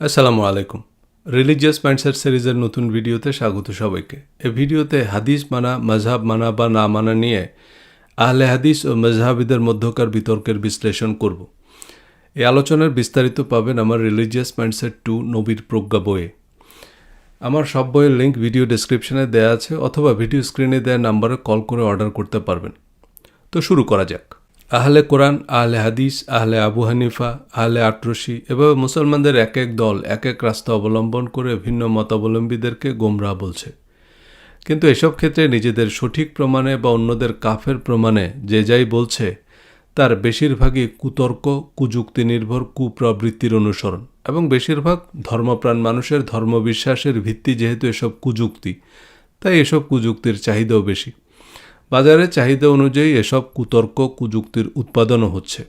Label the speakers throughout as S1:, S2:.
S1: আসসালামু আলাইকুম। Religious mindset সিরিজের নতুন ভিডিওতে স্বাগত সবাইকে। এ ভিডিওতে হাদিস মানা মজহাব মানা বা না মানা নিয়ে আহলে হাদিস ও মজহাবিদের মধ্যকার বিতর্কের বিশ্লেষণ করব। এই আলোচনার বিস্তারিত পাবেন আমার রিলিজিয়াস মাইন্ডসেট টু নবীর প্রজ্ঞা বইয়ে। আমার সব বইয়ের লিঙ্ক ভিডিও ডেসক্রিপশনে দেওয়া আছে, অথবা ভিডিও স্ক্রিনে দেওয়া নাম্বারে কল করে অর্ডার করতে পারবেন। তো শুরু করা যাক। আহলে কোরআন, আহলে হাদিস, আহলে আবু হানিফা, আহলে আটরশি এভাবে মুসলমানদের এক এক দল, এক এক রাস্তা অবলম্বন করে ভিন্ন মতাবলম্বীদেরকে গোমরাহ বলছে। কিন্তু এসব ক্ষেত্রে নিজেদের সঠিক প্রমাণে বা অন্যদের কাফের প্রমাণে যে যাই বলছে, তার বেশিরভাগই কুতর্ক, কুযুক্তি নির্ভর, কুপ্রবৃত্তির অনুসরণ এবং বেশিরভাগ ধর্মপ্রাণ মানুষের ধর্মবিশ্বাসের ভিত্তি যেহেতু এসব কুযুক্তি, তাই এসব কুযুক্তির চাহিদাও বেশি। বাজারে চাহিদা অনুযায়ী এসব কুতর্ক কুযুক্তির উৎপাদনও হচ্ছে।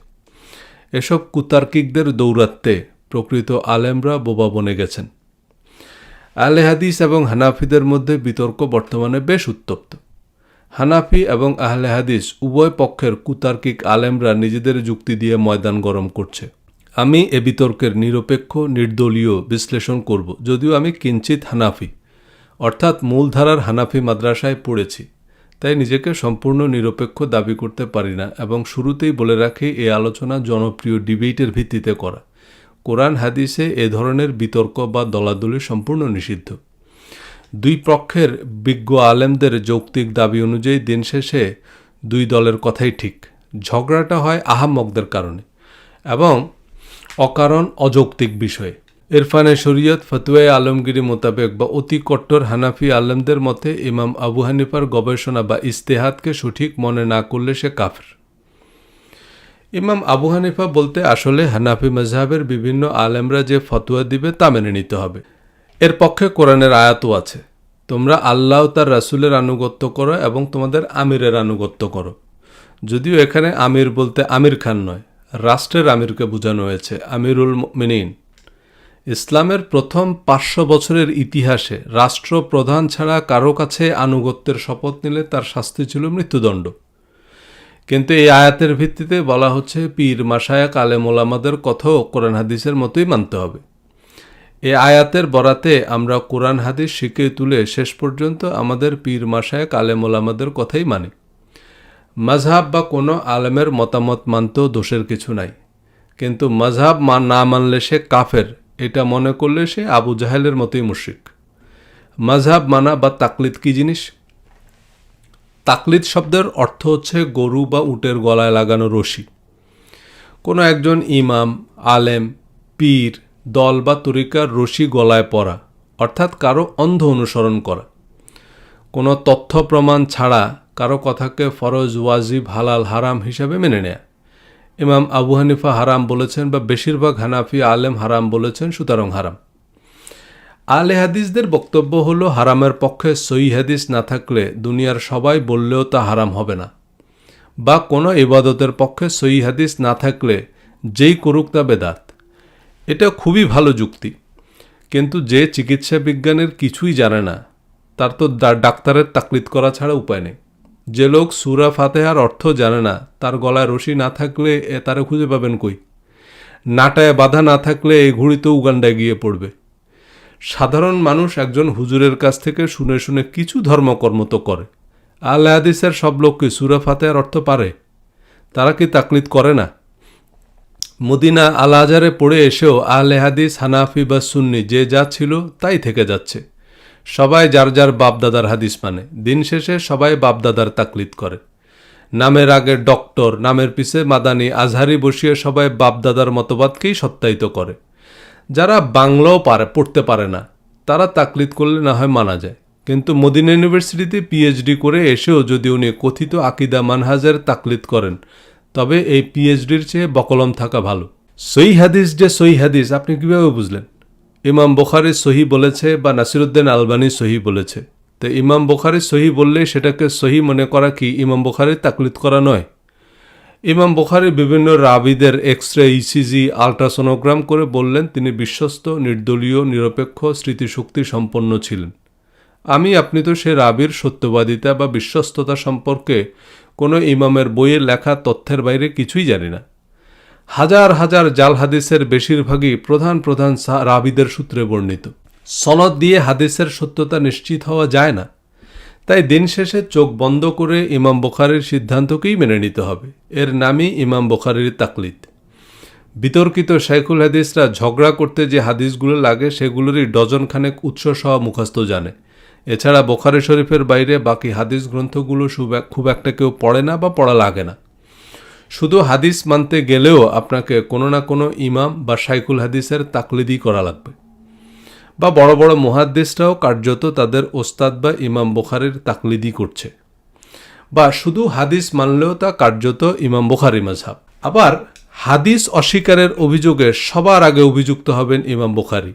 S1: এসব কুতার্কিকদের দৌরাত্মে প্রকৃত আলেমরা বোবা বনে গেছেন। আলে হাদিস এবং হানাফিদের মধ্যে বিতর্ক বর্তমানে বেশ উত্তপ্ত। হানাফি এবং আহলে হাদিস উভয় পক্ষের কুতার্কিক আলেমরা নিজেদের যুক্তি দিয়ে ময়দান গরম করছে। আমি এ বিতর্কের নিরপেক্ষ, নির্দলীয় বিশ্লেষণ করব, যদিও আমি কিঞ্চিত হানাফি, অর্থাৎ মূলধারার হানাফি মাদ্রাসায় পড়েছি। তাই নিজেকে সম্পূর্ণ নিরপেক্ষ দাবি করতে পারি না এবং শুরুতেই বলে রাখি এই আলোচনা জনপ্রিয় ডিবেটের ভিত্তিতে করা। কোরআন হাদিসে এ ধরনের বিতর্ক বা দলাদলি সম্পূর্ণ নিষিদ্ধ। দুই পক্ষের বিজ্ঞ আলেমদের যৌক্তিক দাবি অনুযায়ী দিন শেষে দুই দলের কথাই ঠিক। ঝগড়াটা হয় আহাম্মকদের কারণে এবং অকারণ অযৌক্তিক বিষয়ে। ইরফানে শরীয়ত, ফতুয়াই আলমগিরি মোতাবেক বা অতি কট্টর হানাফি আলেমদের মতে ইমাম আবু হানিফার গবেষণা বা ইস্তেহাদকে সঠিক মনে না করলে সে কাফের। ইমাম আবু হানিফা বলতে আসলে হানাফি মজহাবের বিভিন্ন আলেমরা যে ফতুয়া দিবে তা মেনে নিতে হবে। এর পক্ষে কোরআনের আয়াতও আছে, তোমরা আল্লাহ তার রাসুলের আনুগত্য করো এবং তোমাদের আমিরের আনুগত্য করো। যদিও এখানে আমির বলতে আমির খান নয়, রাষ্ট্রের আমিরকে বোঝানো হয়েছে, আমিরুল মিনীন ইসলামের প্রথম পাঁচশো বছরের ইতিহাসে রাষ্ট্রপ্রধান ছাড়া কারও কাছে আনুগত্যের শপথ নিলে তার শাস্তি ছিল মৃত্যুদণ্ড। কিন্তু এই আয়াতের ভিত্তিতে বলা হচ্ছে, পীর মাসায়াক আলেম ওলামাদের কথাও কোরআন হাদিসের মতোই মানতে হবে। এই আয়াতের বরাতে আমরা কোরআন হাদিস শিখে তুলে শেষ পর্যন্ত আমাদের পীর মাসায়াক আলেম ওলামাদের কথাই মানি। মজহাব বা কোনো আলেমের মতামত মানতেও দোষের কিছু নাই। কিন্তু মজহাব না মানলে সে কাফের। এটা মনে করলে সে আবু জাহেলের মতোই মুশ্রিক। মজহাব মানা বা তাকলিদ কি জিনিস? তাকলিদ শব্দের অর্থ হচ্ছে গরু বা উটের গলায় লাগানো রশি। কোনো একজন ইমাম, আলেম, পীর, দল বা তরিকার রশি গলায় পরা, অর্থাৎ কারও অন্ধ অনুসরণ করা। কোনো তথ্য প্রমাণ ছাড়া কারও কথাকে ফরজ, ওয়াজিব, হালাল, হারাম হিসাবে মেনে নেয়া। ইমাম আবু হানিফা হারাম বলেছেন বা বেশিরভাগ হানাফি আলেম হারাম বলেছেন, সুতরাং হারাম। আলে হাদিসদের বক্তব্য হলো, হারামের পক্ষে সই হাদিস না থাকলে দুনিয়ার সবাই বললেও তা হারাম হবে না। বা কোনো ইবাদতের পক্ষে সই হাদিস না থাকলে যেই করুক তা বেদাত। এটা খুবই ভালো যুক্তি। কিন্তু যে চিকিৎসা বিজ্ঞানের কিছুই জানে না, তার তো ডাক্তারের তাকলিদ করা ছাড়া উপায় নেই। যে লোক সুরা ফাতেহার অর্থ জানে না, তার গলায় রশি না থাকলে এ তারা খুঁজে পাবেন কই? নাটায় বাধা না থাকলে এই ঘুড়ি তো উগান্ডায় গিয়ে পড়বে। সাধারণ মানুষ একজন হুজুরের কাছ থেকে শুনে শুনে কিছু ধর্মকর্ম তো করে। আল হাদিসের সব লোককে সুরা ফাতেহার অর্থ পারে? তারা কি তাকলিদ করে না? মদিনা আল আজারে পড়ে এসেও আহলে হাদিস, হানাফি বা সুন্নি যে যা ছিল তাই থেকে যাচ্ছে। সবাই যার যার বাপদাদার হাদিস মানে। দিন শেষে সবাই বাপদাদার তাকলিদ করে। নামের আগে ডক্টর, নামের পিছে মাদানি আজহারি বসিয়ে সবাই বাপদাদার মতবাদকেই সত্যায়িত করে। যারা বাংলাও পারে, পড়তে পারে না, তারা তাকলিদ করলে না হয় মানা যায়। কিন্তু মদিনা ইউনিভার্সিটিতে পিএইচডি করে এসেও যদি উনি কথিত আকিদা মানহাজের তাকলিদ করেন, তবে এই পিএইচডির চেয়ে বকলম থাকা ভালো। সই হাদিস যে সই হাদিস, আপনি কীভাবে বুঝলেন? ইমাম বোখারি সহি বলেছে বা নাসিরুদ্দিন আলবানি সহি বলেছে। তো ইমাম বোখারি সহি বললে সেটাকে সহি মনে করা কি? ইমাম বোখারির তাকলিদ করা নয়। ইমাম বোখারি বিভিন্ন রাবিদের এক্স রে ইসিজি, আলট্রাসোনোগ্রাম করে বললেন তিনি বিশ্বস্ত, নির্দলীয়, নিরপেক্ষ, স্মৃতিশক্তি সম্পন্ন ছিলেন। আমি, আপনি তো সে রাবির সত্যবাদিতা বা বিশ্বস্ততা সম্পর্কে কোনো ইমামের বইয়ে লেখা, তথ্যের বাইরে কিছুই জানি না। হাজার হাজার জাল হাদিসের বেশিরভাগই প্রধান প্রধান রাবিদের সূত্রে বর্ণিত। সনদ দিয়ে হাদিসের সত্যতা নিশ্চিত হওয়া যায় না। তাই দিন শেষে চোখ বন্ধ করে ইমাম বুখারির সিদ্ধান্তকেই মেনে নিতে হবে। এর নামই ইমাম বুখারির তাকলিদ। বিতর্কিত শাইখুল হাদিসরা ঝগড়া করতে যে হাদিসগুলো লাগে সেগুলোরই ডজন খানেক উৎস সহ মুখস্থ জানে। এছাড়া বোখারি শরীফের বাইরে বাকি হাদিস গ্রন্থগুলো খুব একটা কেউ পড়ে না বা পড়া লাগে না। শুধু হাদিস মানতে গেলেও আপনাকে কোনো না কোনো ইমাম বা সাইকুল হাদিসের তাকলিদি করা লাগবে। বা বড় বড় মুহাদ্দিসরাও কার্যত তাদের ওস্তাদ বা ইমাম বুখারির তাকলিদি করছে। বা শুধু হাদিস মানলেও তা কার্যত ইমাম বুখারি মাঝহাব আবার হাদিস অস্বীকারের অভিযোগে সবার আগে অভিযুক্ত হবেন ইমাম বুখারি।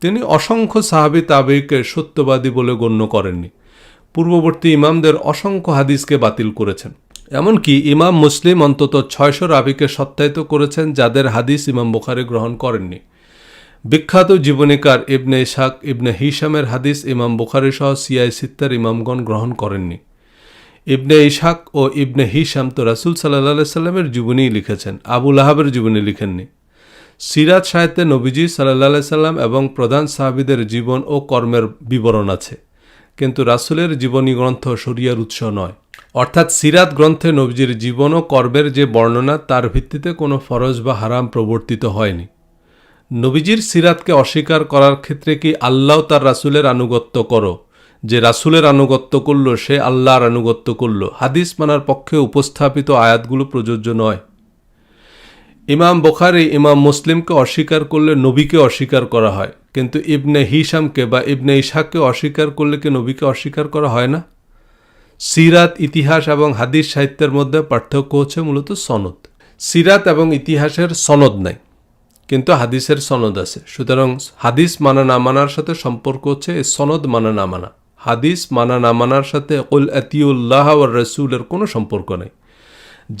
S1: তিনি অসংখ্য সাহাবি তাবেইকে সত্যবাদী বলে গণ্য করেননি। পূর্ববর্তী ইমামদের অসংখ্য হাদিসকে বাতিল করেছেন। এমনকি ইমাম মুসলিম অন্তত ছয়শো রাবিকে সত্যায়িত করেছেন যাদের হাদিস ইমাম বুখারি গ্রহণ করেননি। বিখ্যাত জীবনীকার ইবনে ইসাক ইবনে হিসামের হাদিস ইমাম বুখারি সহ সিয়াই সিত্তার ইমামগণ গ্রহণ করেননি। ইবনে ইসাক ও ইবনে হিসাম তো রাসুল সাল্লাহ সাল্লামের জীবনী লিখেছেন আবুল আহাবের জীবনী লিখেননি। সিরাত সাহিত্যে নবীজি সাল্লাহ সাল্লাম এবং প্রধান সাহাবিদের জীবন ও কর্মের বিবরণ আছে, কিন্তু রাসুলের জীবনী গ্রন্থ শরিয়ার উৎস নয়। অর্থাৎ সিরাত গ্রন্থে নবীজির জীবন ও কর্মের যে বর্ণনা, তার ভিত্তিতে কোনো ফরজ বা হারাম প্রবর্তিত হয়নি। নবীজির সিরাতকে অস্বীকার করার ক্ষেত্রে কি আল্লাহ তার রাসুলের আনুগত্য করো? যে রাসুলের আনুগত্য করল, সে আল্লাহর আনুগত্য করল। হাদিস মানার পক্ষে উপস্থাপিত আয়াতগুলো প্রযোজ্য নয়। ইমাম বোখারি, ইমাম মুসলিমকে অস্বীকার করলে নবীকে অস্বীকার করা হয়। কিন্তু ইবনে হিসামকে বা ইবনে ইশাককে অস্বীকার করলে কি নবীকে অস্বীকার করা হয় না? সিরাত, ইতিহাস এবং হাদিস সাহিত্যের মধ্যে পার্থক্য হচ্ছে মূলত সনদ। সিরাত এবং ইতিহাসের সনদ নাই, কিন্তু হাদিসের সনদ আছে। সুতরাং হাদিস মানা না মানার সাথে সম্পর্ক হচ্ছে এই সনদ মানা না মানা। হাদিস মানা না মানার সাথে উল আতিউল্লাহ ও রসুলের কোনো সম্পর্ক নেই।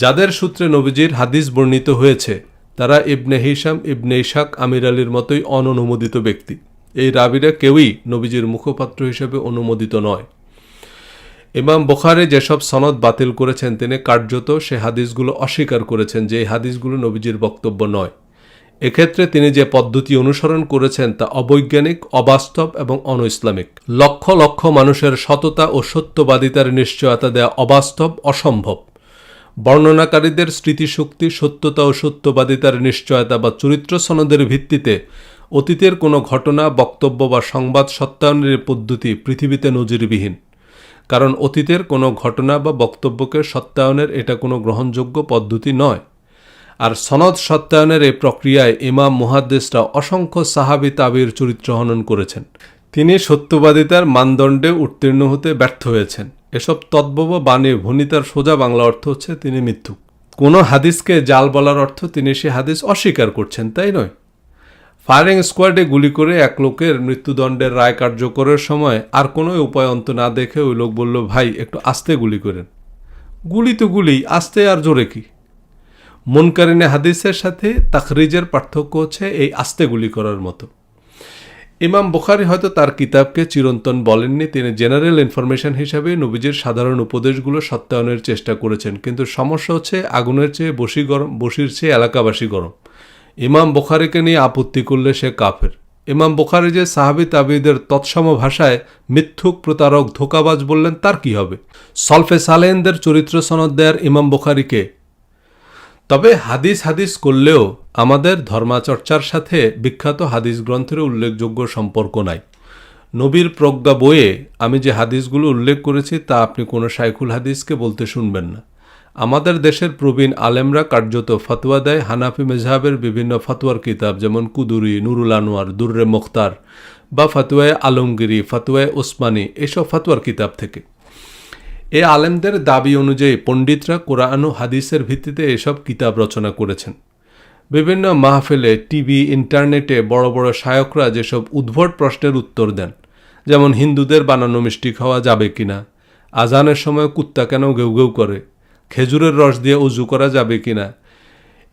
S1: যাদের সূত্রে নবীজির হাদিস বর্ণিত হয়েছে, তারা ইবনে হিসাম ইবনে ইশাক, আমির আলীর মতোই অননুমোদিত ব্যক্তি। এই রাবিরা কেউই নবীজির মুখপাত্র হিসেবে অনুমোদিত নয়। ইমাম বোখারে যেসব সনদ বাতিল করেছেন, তিনি কার্যত সে হাদিসগুলো অস্বীকার করেছেন যে এই হাদিসগুলো নবীজির বক্তব্য নয়। এক্ষেত্রে তিনি যে পদ্ধতি অনুসরণ করেছেন তা অবৈজ্ঞানিক, অবাস্তব এবং অনইসলামিক। লক্ষ লক্ষ মানুষের সততা ও সত্যবাদিতার নিশ্চয়তা দেয়া অবাস্তব, অসম্ভব। বর্ণনাকারীদের স্মৃতিশক্তি, সত্যতা ও সত্যবাদিতার নিশ্চয়তা বা চরিত্র সনদের ভিত্তিতে অতীতের কোনো ঘটনা, বক্তব্য বা সংবাদ সত্যায়নের পদ্ধতি পৃথিবীতে নজিরবিহীন। কারণ অতীতের কোনো ঘটনা বা বক্তব্যকে সত্যায়নের এটা কোনো গ্রহণযোগ্য পদ্ধতি নয়। আর সনদ সত্যায়নের এই প্রক্রিয়ায় ইমাম মুহাদ্দেসরা অসংখ্য সাহাবি তাবির চরিত্র হনন করেছেন। তিনি সত্যবাদিতার মানদণ্ডে উত্তীর্ণ হতে ব্যর্থ হয়েছেন। এসব তদ্ভব বাণী ভনিতার সোজা বাংলা অর্থ হচ্ছে তিনি মিথ্যুক। কোনো হাদিসকে জাল বলার অর্থ তিনি সে হাদিস অস্বীকার করছেন, তাই নয়? ফায়ারিং স্কোয়াডে গুলি করে এক লোকের মৃত্যুদণ্ডের রায় কার্যকরের সময় আর কোনো উপায় অন্ত না দেখে ওই লোক বলল, ভাই, একটু আস্তে গুলি করেন। গুলি তো গুলি, আস্তে আর জোরে কি? মনকারিনে হাদিসের সাথে তাখরিজের পার্থক্য হচ্ছে এই আস্তে গুলি করার মতো। ইমাম বুখারি হয়তো তার কিতাবকে চিরন্তন বলেননি, তিনি জেনারেল ইনফরমেশন হিসাবে নবীজির সাধারণ উপদেশগুলো সত্যায়নের চেষ্টা করেছেন, কিন্তু সমস্যা হচ্ছে আগুনের চেয়ে বসি গরম, বসির চেয়ে এলাকাবাসী গরম। ইমাম বুখারিকে নিয়ে আপত্তি করলে সে কাফের। ইমাম বুখারি যে সাহাবি তাবিদের তৎসম ভাষায় মিথ্যুক প্রতারক ধোকাবাজ বললেন, তার কি হবে? সলফে সালেনদের চরিত্র সনদ দেয়ার ইমাম বুখারিকে তবে হাদিস হাদিস করলেও আমাদের ধর্মাচর্চার সাথে বিখ্যাত হাদিস গ্রন্থের উল্লেখযোগ্য সম্পর্ক নাই। নবীর প্রজ্ঞা বইয়ে আমি যে হাদিসগুলো উল্লেখ করেছি, তা আপনি কোনো শাইখুল হাদিসকে বলতে শুনবেন না। আমাদের দেশের প্রবীণ আলেমরা কার্যত ফতোয়া দেয় হানাফি মেজহাবের বিভিন্ন ফতোয়ার কিতাব, যেমন কুদুরি, নুরুল আনোয়ার, দুর্রে মুখতার বা ফতোয়ায় আলমগিরি, ফতোয়ায় ওসমানী, এসব ফতোয়ার কিতাব থেকে। এ আলেমদের দাবি অনুযায়ী পণ্ডিতরা কোরআন ও হাদিসের ভিত্তিতে এসব কিতাব রচনা করেছেন। বিভিন্ন মাহফিলে, টিভি, ইন্টারনেটে বড় বড় শায়করা যেসব উদ্ভট প্রশ্নের উত্তর দেন, যেমন হিন্দুদের বানানো মিষ্টি খাওয়া যাবে কিনা, আজানের সময় কুত্তা কেন গেউ গেউ করে খেজুরের রস দিয়ে উজু করা যাবে কি না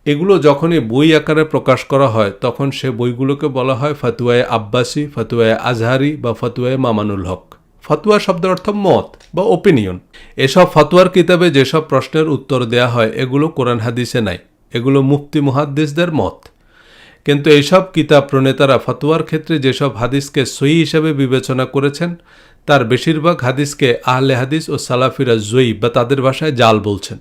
S1: এগুলো যখনই বই আকারে প্রকাশ করা হয়, তখন সে বইগুলোকে বলা হয় ফতুয়ায় আব্বাসি, ফতুয়ায় আজহারি বা ফতুয়ায় মামানুল হক। ফতুয়া শব্দের অর্থ মত বা ওপিনিয়ন এসব ফতুয়ার কিতাবে যেসব প্রশ্নের উত্তর দেয়া হয়, এগুলো কোরআন হাদিসে নাই। এগুলো মুফতি মুহাদ্দিসদের মত। কিন্তু এইসব কিতাব প্রণেতারা ফতোয়ার ক্ষেত্রে যেসব হাদিসকে সই হিসেবে বিবেচনা করেছেন তার বেশিরভাগ হাদিসকে আহলে হাদিস ও সালাফিরা জয়ী বা তাদের ভাষায় জাল বলছেন।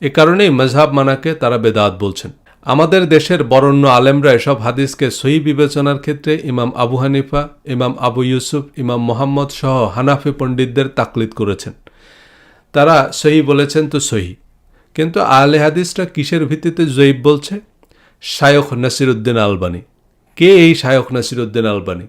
S1: এ কারণেই মজহাব মানাকে তারা বেদাত বলছেন। আমাদের দেশের বরণ্য আলেমরা এসব হাদিসকে সহি বিবেচনার ক্ষেত্রে ইমাম আবু হানিফা, ইমাম আবু ইউসুফ, ইমাম মোহাম্মদ সহ হানাফি পণ্ডিতদের তাকলিদ করেছেন। তারা সহি বলেছেন তো সহি। কিন্তু আহলে হাদিসরা কিসের ভিত্তিতে জয়ীব বলছে? শায়খ নাসিরুদ্দিন আলবানি। কে এই শায়খ নাসিরুদ্দিন আলবানি?